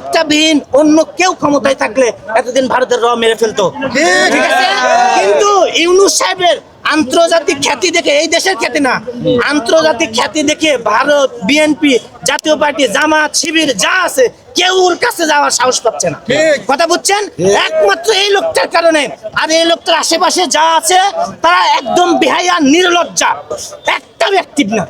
লোকটা অন্য কেউ ক্ষমতায় থাকলে এতদিন ভারতের র মেরে ফেলতো। ঠিক আছে। কিন্তু ইউনুস সাহেবের আন্তর্জাতিক খ্যাতি দেখে এই দেশের খ্যাতি না আন্তর্জাতিক খ্যাতি দেখে ভারত বিএনপি জাতীয় পার্টি জামাত শিবির যা আছে কেউ ওর কাছে যাওয়ার সাহস পাচ্ছে না। কথা বুঝছেন? একমাত্র এই লোকটার কারণে আর এই লোকটার আশেপাশে যা আছে তারা একদম বেহাইয়া নির্লজ্জা। একটাও অ্যাক্টিভ না।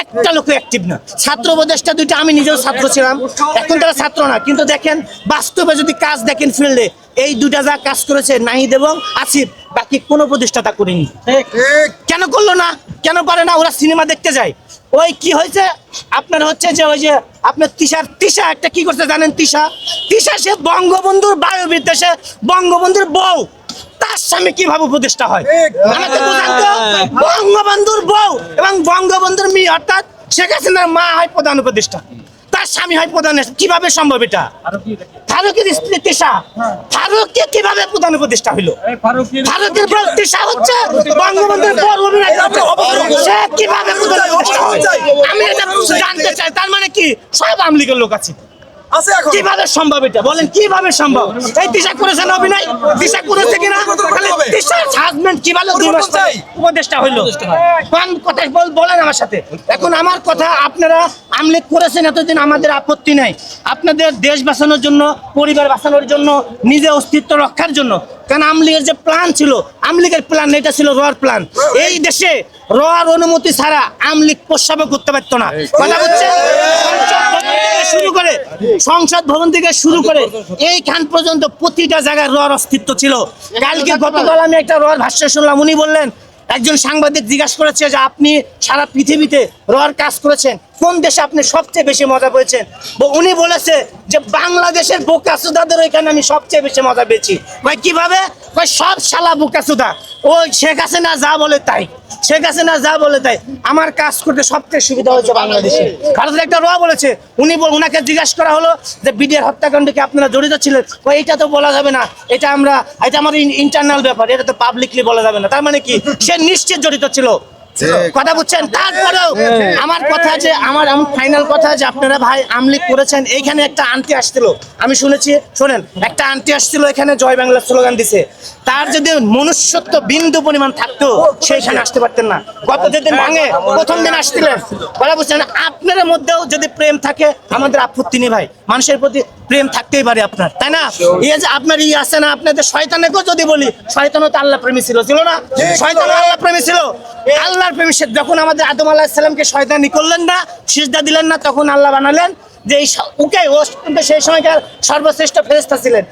একটা লোক অ্যাক্টিভ না। ছাত্র উপদেষ্টা দুইটা আমি নিজেও ছাত্র ছিলাম। এখন তারা ছাত্র না কিন্তু দেখেন বাস্তবে যদি কাজ দেখেন ফিল্ডে এই দুটা যা কাজ করেছে নাহিদ এবং আসিফ বাকি কোনো প্রতিষ্ঠা তা করেনি। কেন করল না? কেন পারে না? ওরা সিনেমা দেখতে যায়। ওই কি হয়েছে? আপনার হচ্ছে যে ওই যে আপনার তিশার তিশা একটা কি করছে জানেন তিশা? তিশা সে বঙ্গবন্ধুর বায়ু বিদ্বেষে বঙ্গবন্ধুর বউ। কীভাবে উপদেষ্টা হয়? আমাকে বুঝান তো। বঙ্গবন্ধুর বউ এবং বঙ্গবন্ধুর মেয়ে অর্থাৎ শেখ হাসিনার মা হয় প্রধান উপদেষ্টা। তার স্বামী হয় প্রধান কীভাবে সম্ভব এটা? ফারুকের স্ত্রী ফারুককে কীভাবে প্রধান উপদেষ্টা হইল? বউ তিশা হচ্ছে বঙ্গবন্ধুর সে কীভাবে প্রধান উপদেষ্টা হয়? আমি এটা জানতে চাই। তার মানে কি? সব আমলিগের লোক আছে। আছে কীভাবে সম্ভব এটা? বলেন কীভাবে সম্ভব? এই দিশা করেছেন অভিনয়? দিশা করেছে কিনা? তাহলে দিশার হাজবেন্ড কীভাবে দুই মাস পরে উপদেষ্টা হইল। কোন কথা বল বলেন আমার সাথে। এখন আমার কথা আপনারা আমলেক করেছেন এতদিন আমাদের আপত্তি নাই। আপনাদের দেশ বাঁচানোর জন্য পরিবার বাঁচানোর জন্য নিজে অস্তিত্ব রক্ষার জন্য। কারণ আমলিগের যে প্ল্যান ছিল আমলিগের প্ল্যান এটা ছিল রর প্ল্যান এই দেশে রর অনুমতি ছাড়া আমলিগ প্রস্রাবও করতে পারতো না। কথা করে সংসদ ভবন থেকে শুরু করে এইখান পর্যন্ত প্রতিটা জায়গায় রর অস্তিত্ব ছিল। কালকে গতকাল আমি একটা রর ভাষ্য শুনলাম, উনি বললেন, একজন সাংবাদিক জিজ্ঞাসা করেছে যে আপনি সারা পৃথিবীতে রর কাজ করেছেন, কোন দেশে আপনি সবচেয়ে বেশি মজা পেয়েছেন? উনি বলেছে যে বাংলাদেশের বোকাসুদাদের ওইখানে আমি সবচেয়ে বেশি মজা পেয়েছি। ভাই কীভাবে? সব শালা বোকাসুদা ওই শেখ হাসিনা যা বলে তাই। শেখ হাসিনা যা বলে তাই। আমার কাজ করতে সবচেয়ে সুবিধা হয়েছে বাংলাদেশে। ভারতের একটা র বলেছে। উনি উনাকে জিজ্ঞাসা করা হলো যে, বিডিআর হত্যাকাণ্ডকে আপনারা জড়িত ছিলেন? ও এইটা তো বলা যাবে না। এটা আমরা এটা আমার ইন্টারনাল ব্যাপার। এটা তো পাবলিকলি বলা যাবে না। তার মানে কি? সে নিশ্চিত জড়িত ছিল। কথা বুঝছেন? তারপরেও আমার কথা যে আমার ফাইনাল কথা যে আপনারা ভাই আমলিক করেছেন। এইখানে একটা আন্টি আসছিল। আমি শুনেছি শোনেন একটা আন্টি আসছিল এখানে জয় বাংলা স্লোগান দিছে। তার যদি মনুষ্যত্ব বিন্দু পরিমাণ থাকতো সেইখানে আসতে পারতেন না। গত যেদিন ভাঙে প্রথম দিন আসছিলেন। কথা বুঝছেন? আপনার মধ্যেও যদি প্রেম থাকে আমাদের আপত্তি নেই ভাই। মানুষের প্রতি প্রেম থাকতেই পারে আপনার তাই না? এই যে আপনার ই আছে না আপনাদের শয়তানেকেও যদি বলি শয়তানও তো আল্লাহ প্রেমী ছিল ছিল না? শয়তান আল্লাহ প্রেমী ছিল। আল্লাহর প্রেমী যখন আমাদের আদম আল্লাহ ইসলামকে শয়তানি করলেন না, সিজদা দিলেন না, তখন আল্লাহ বানালেন যে ওকে, ও সেই সময়কার সর্বশ্রেষ্ঠ ফেরেস্তা ছিলেন।